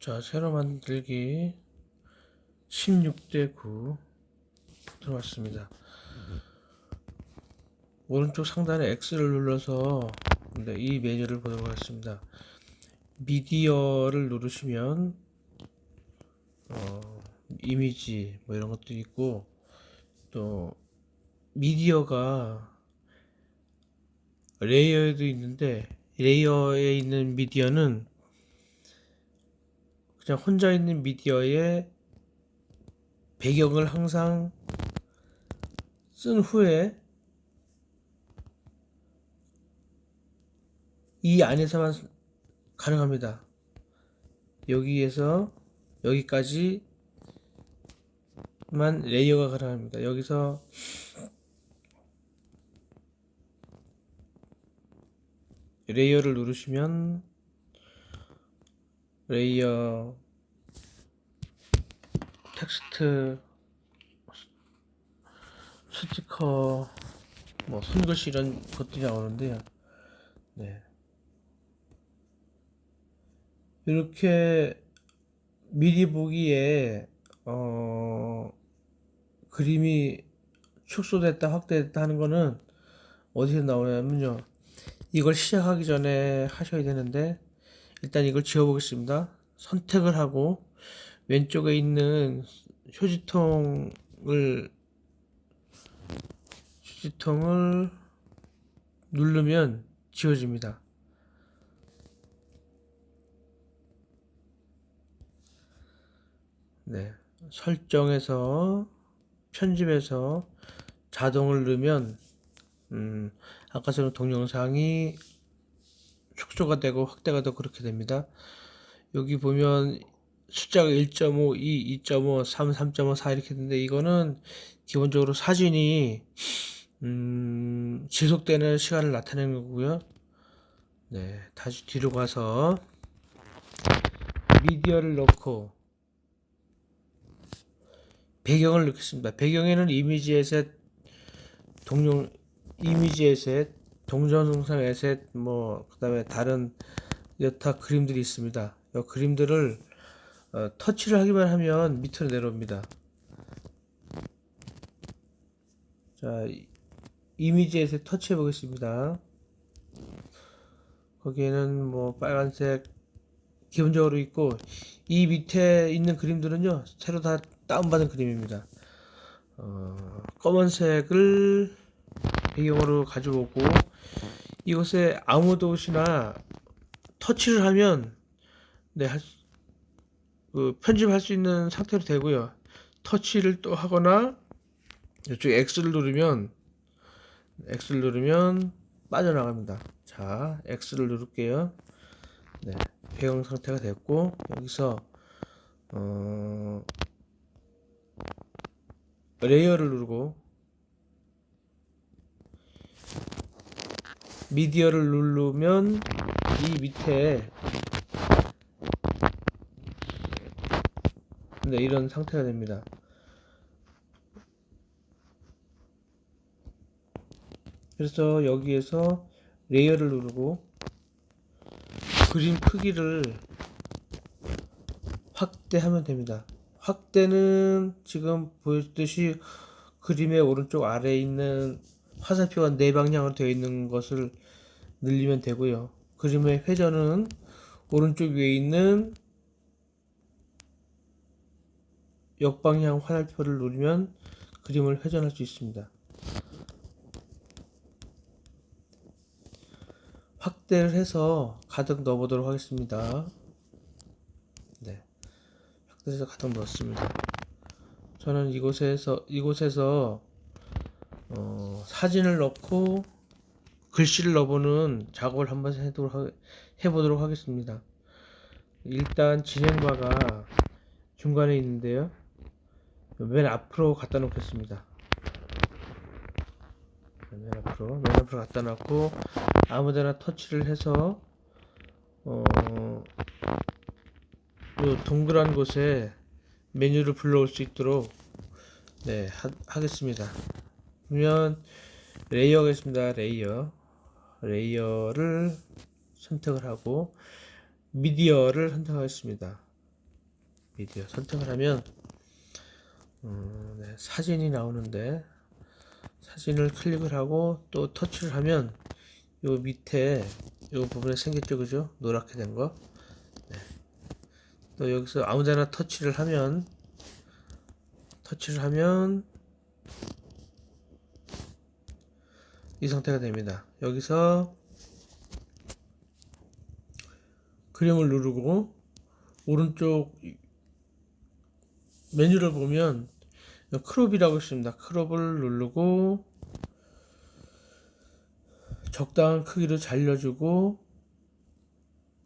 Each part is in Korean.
자, 새로 만들기 16대 9 들어왔습니다. 오른쪽 상단에 X를 눌러서 네, 이 메뉴를 보도록 하겠습니다. 미디어를 누르시면 어, 이미지 뭐 이런 것도 있고 또 미디어가 레이어에도 있는데 레이어에 있는 미디어는 그냥 혼자 있는 미디어의 배경을 항상 쓴 후에 이 안에서만 가능합니다. 여기에서 여기까지만 레이어가 가능합니다. 여기서 레이어를 누르시면 레이어 텍스트 스티커 뭐 손글씨 이런 것들이 나오는데요. 네. 이렇게 미리 보기에 어 그림이 축소됐다 확대됐다 하는 거는 어디서 나오냐면요. 이걸 시작하기 전에 하셔야 되는데 일단 이걸 지워 보겠습니다. 선택을 하고 왼쪽에 있는 휴지통을 휴지통을 누르면 지워집니다. 네. 설정에서 편집에서 자동을 넣으면 음, 아까처럼 동영상이 축소가 되고 확대가 되고 그렇게 됩니다. 여기 보면 숫자가 1.5, 2, 2.5, 3, 3.5, 4 이렇게 되는데 이거는 기본적으로 사진이 음, 지속되는 시간을 나타내는 거고요. 네, 다시 뒤로 가서 미디어를 넣고 배경을 넣겠습니다. 배경에는 이미지 에셋, 동영, 이미지 에셋, 동전 동상 에셋, 뭐, 그 다음에 다른 여타 그림들이 있습니다. 이 그림들을 어, 터치를 하기만 하면 밑으로 내려옵니다. 자, 이- 이미지 에셋 터치해 보겠습니다. 거기에는 뭐 빨간색 기본적으로 있고 이 밑에 있는 그림들은요 새로 다 다운받은 그림입니다. 어, 검은색을 배경으로 가지고 오고 이것에 아무 도시나 터치를 하면 네, 할 수- 그 편집할 수 있는 상태로 되고요. 터치를 또 하거나 이쪽 X를 누르면 X를 누르면 빠져나갑니다. 자, X를 누를게요. 네, 배경 상태가 됐고 여기서 어, 레이어를 누르고 미디어를 누르면 이 밑에 네, 이런 상태가 됩니다. 그래서 여기에서 레이어를 누르고 그림 크기를 확대하면 됩니다. 확대는 지금 보였듯이 그림의 오른쪽 아래에 있는 화살표가 네 방향으로 되어 있는 것을 늘리면 되고요. 그림의 회전은 오른쪽 위에 있는 역방향 화살표를 누르면 그림을 회전할 수 있습니다. 확대를 해서 가득 넣어보도록 하겠습니다. 네. 확대해서 가득 넣었습니다. 저는 이곳에서, 이곳에서, 어, 사진을 넣고 글씨를 넣어보는 작업을 한번 해보도록, 하, 해보도록 하겠습니다. 일단 진행바가 중간에 있는데요. 맨 앞으로 갖다 놓겠습니다. 맨 앞으로, 맨 앞으로 갖다 놓고, 아무데나 터치를 해서 어, 요 동그란 곳에 메뉴를 불러올 수 있도록 네 하, 겠습니다 그러면 레이어가 있습니다. 레이어 레이어를 선택을 하고 미디어를 선택하겠습니다. 미디어 선택을 하면 음, 네, 사진이 나오는데 사진을 클릭을 하고 또 터치를 하면 요 밑에 요 부분에 생겼죠 그죠? 노랗게 된거. 네. 또 여기서 아무데나 터치를 하면 터치를 하면 이 상태가 됩니다. 여기서 그림을 누르고 오른쪽 메뉴를 보면 크롭이라고 있습니다. 크롭을 누르고 적당한 크기로 잘려주고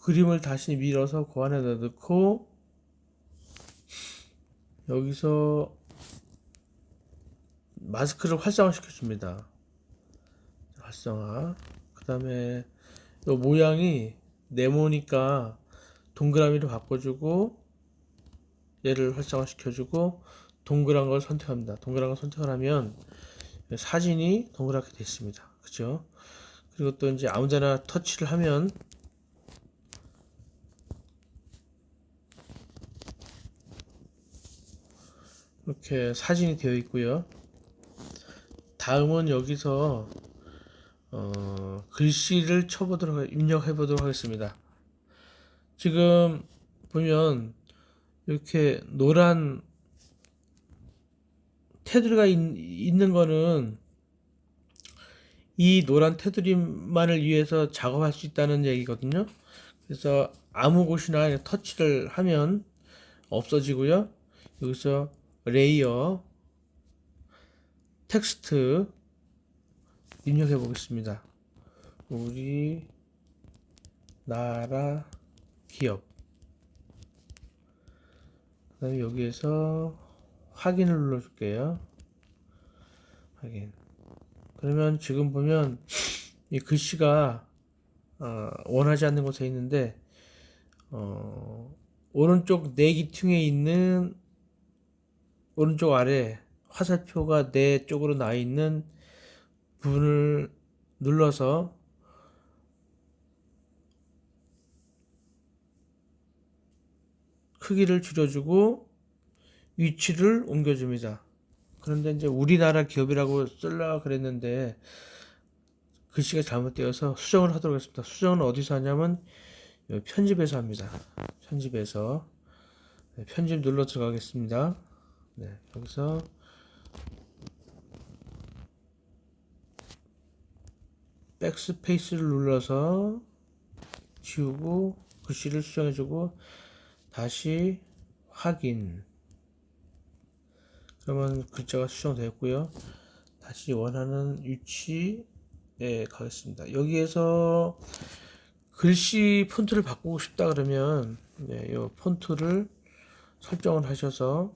그림을 다시 밀어서 그 안에다 넣고 여기서 마스크를 활성화 시켜줍니다. 활성화. 그 다음에 이 모양이 네모니까 동그라미로 바꿔주고 얘를 활성화 시켜주고 동그란 걸 선택합니다. 동그란 걸 선택을 하면 사진이 동그랗게 됐습니다. 그죠? 그리고 또 이제 아무데나 터치를 하면 이렇게 사진이 되어 있고요. 다음은 여기서 어, 글씨를 쳐보도록 하- 입력해 보도록 하겠습니다. 지금 보면 이렇게 노란 테두리가 있, 있는 거는 이 노란 테두리만을 위해서 작업할 수 있다는 얘기거든요. 그래서 아무 곳이나 터치를 하면 없어지고요. 여기서 레이어 텍스트 입력해 보겠습니다. 우리 나라 기업 그 다음에 여기에서 확인을 눌러줄게요. 확인. 그러면 지금 보면 이 글씨가 어, 원하지 않는 곳에 있는데 어, 오른쪽 내기퉁에 있는 오른쪽 아래 화살표가 내 쪽으로 나 있는 부분을 눌러서 크기를 줄여주고 위치를 옮겨줍니다. 그런데 이제 우리나라 기업이라고 쓸라 그랬는데 글씨가 잘못되어서 수정을 하도록 했습니다. 수정은 어디서 하냐면 편집에서 합니다. 편집에서 네, 편집 눌러 들어가겠습니다. 네, 여기서 백스페이스를 눌러서 지우고 글씨를 수정해주고 다시 확인. 그러면 글자가 수정되었고요. 다시 원하는 위치에 가겠습니다. 여기에서 글씨 폰트를 바꾸고 싶다 그러면 네, 이 폰트를 설정을 하셔서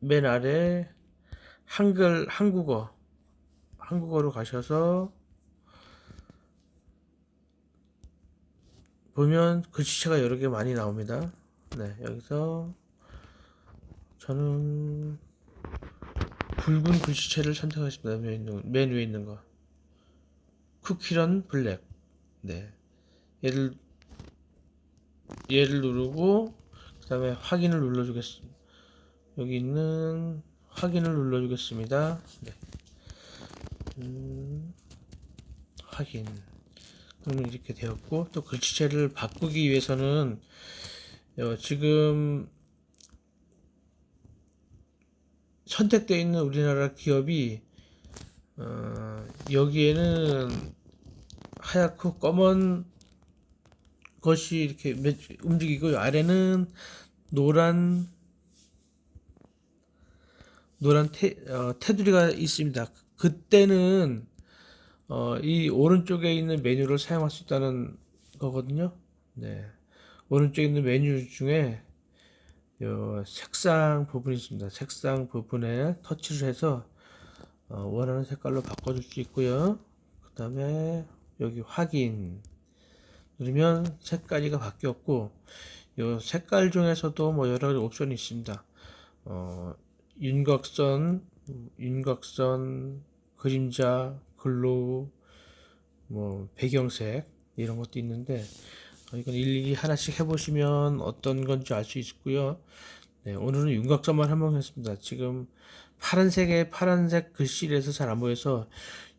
맨 아래 한글 한국어 한국어로 가셔서 보면 글씨체가 여러 개 많이 나옵니다. 네, 여기서 저는 붉은 글씨체를 선택하겠습니다. 맨, 있는, 맨 위에 있는 거. 쿠키런 블랙. 네. 얘를 얘를 누르고 그 다음에 확인을 눌러주겠습니다. 여기 있는 확인을 눌러주겠습니다. 네. 음, 확인. 그러면 이렇게 되었고 또 글씨체를 바꾸기 위해서는 어, 지금 선택되어 있는 우리나라 기업이 어, 여기에는 하얗고 검은 것이 이렇게 움직이고 아래는 노란 노란 테, 어, 테두리가 있습니다. 그때는 어, 이 오른쪽에 있는 메뉴를 사용할 수 있다는 거거든요. 네. 오른쪽에 있는 메뉴 중에 요 색상 부분이 있습니다. 색상 부분에 터치를 해서 어, 원하는 색깔로 바꿔줄 수 있고요. 그 다음에 여기 확인 누르면 색깔이가 바뀌었고 요 색깔 중에서도 뭐 여러 가지 옵션이 있습니다. 어, 윤곽선, 윤곽선, 그림자, 글로우, 뭐 배경색 이런 것도 있는데 어, 이건 일일이 하나씩 해보시면 어떤 건지 알 수 있고요. 네, 오늘은 윤곽선만 한번 했습니다. 지금 파란색의 파란색 글씨라서 잘 안 보여서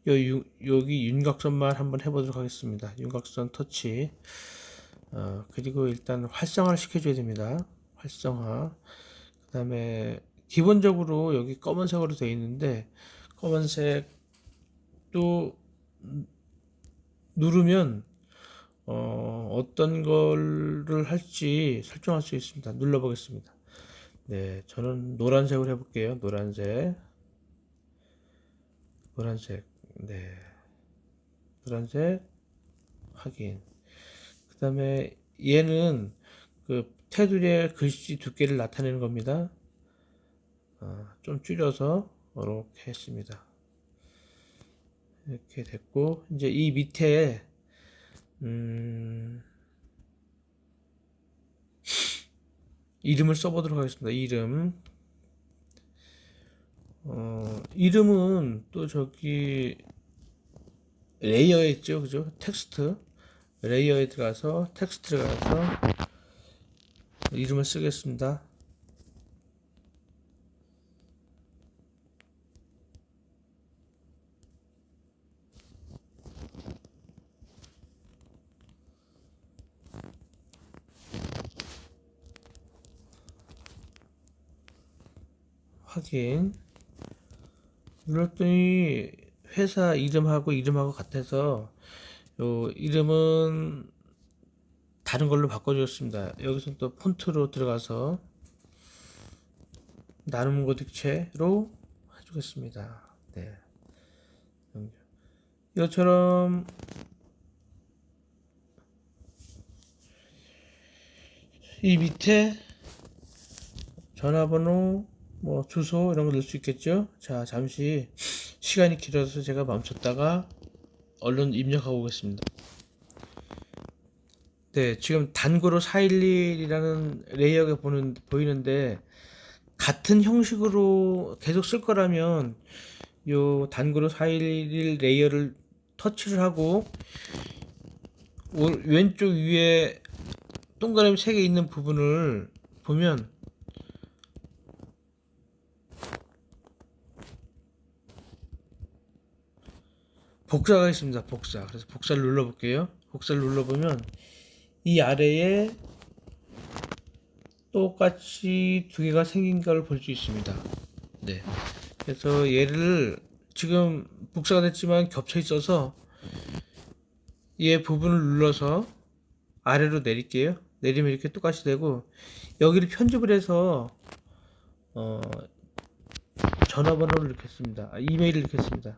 요, 유, 여기 윤곽선만 한번 해보도록 하겠습니다. 윤곽선 터치. 어, 그리고 일단 활성화를 시켜줘야 됩니다. 활성화. 그 다음에 기본적으로 여기 검은색으로 되어 있는데 검은색 도 누르면 어, 어떤 거를 할지 설정할 수 있습니다. 눌러보겠습니다. 네, 저는 노란색으로 해볼게요. 노란색. 노란색. 네. 노란색. 확인. 그 다음에 얘는 그 테두리의 글씨 두께를 나타내는 겁니다. 어, 좀 줄여서 이렇게 했습니다. 이렇게 됐고 이제 이 밑에 음, 이름을 써보도록 하겠습니다. 이름 어, 이름은 또 저기 레이어에 있죠, 그죠? 텍스트 레이어에 들어가서 텍스트를 가서 이름을 쓰겠습니다. 확인 눌렀더니 회사 이름하고 이름하고 같아서 요 이름은 다른 걸로 바꿔주었습니다. 여기서 또 폰트로 들어가서 나눔 고딕체로 해주겠습니다. 네. 이것처럼 이 밑에 전화번호 뭐 주소 이런 거 넣을 수 있겠죠? 자 잠시 시간이 길어서 제가 멈췄다가 얼른 입력하고 오겠습니다. 네 지금 단구로 411이라는 레이어가 보는, 보이는데 같은 형식으로 계속 쓸 거라면 요 단구로 411 레이어를 터치를 하고 왼쪽 위에 동그라미 3개 있는 부분을 보면 복사가 있습니다. 복사. 그래서 복사를 눌러볼게요. 복사를 눌러보면 이 아래에 똑같이 두 개가 생긴 걸 볼 수 있습니다. 네. 그래서 얘를 지금 복사가 됐지만 겹쳐 있어서 얘 부분을 눌러서 아래로 내릴게요. 내리면 이렇게 똑같이 되고 여기를 편집을 해서 어 전화번호를 넣겠습니다. 아, 이메일을 넣겠습니다.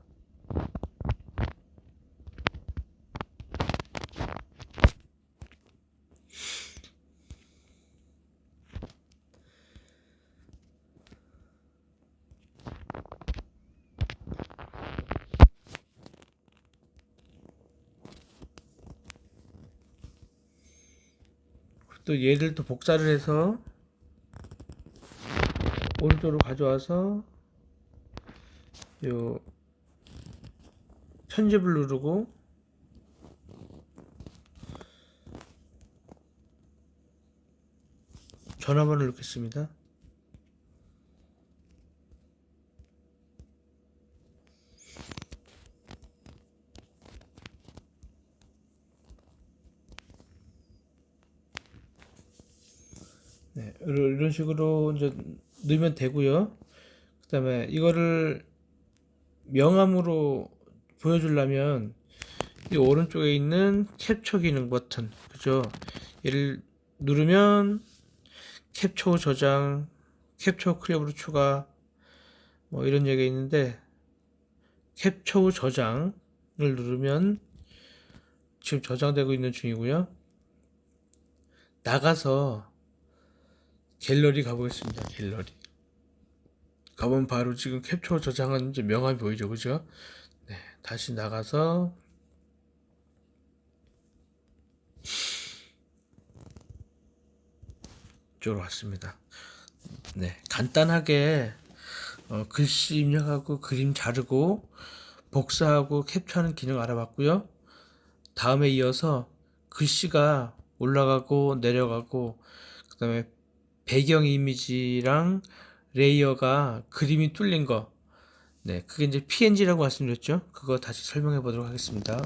또 얘를 또 복사를 해서 오른쪽으로 가져와서 요 편집을 누르고 전화번호를 넣겠습니다. 이런 식으로 이제 넣으면 되고요. 그 다음에 이거를 명암으로 보여주려면 이 오른쪽에 있는 캡처 기능 버튼, 그죠? 얘를 누르면 캡처 저장, 캡처 클립으로 추가, 뭐 이런 얘기가 있는데 캡처 후 저장을 누르면 지금 저장되고 있는 중이고요. 나가서 갤러리 가보겠습니다. 갤러리. 가보면 바로 지금 캡처 저장한 이제 명함이 보이죠. 그죠? 네. 다시 나가서 이쪽으로 왔습니다. 네. 간단하게 어, 글씨 입력하고 그림 자르고 복사하고 캡처하는 기능 알아봤고요. 다음에 이어서 글씨가 올라가고 내려가고 그다음에 배경 이미지랑 레이어가 그림이 뚫린 거. 네, 그게 이제 PNG라고 말씀드렸죠. 그거 다시 설명해 보도록 하겠습니다.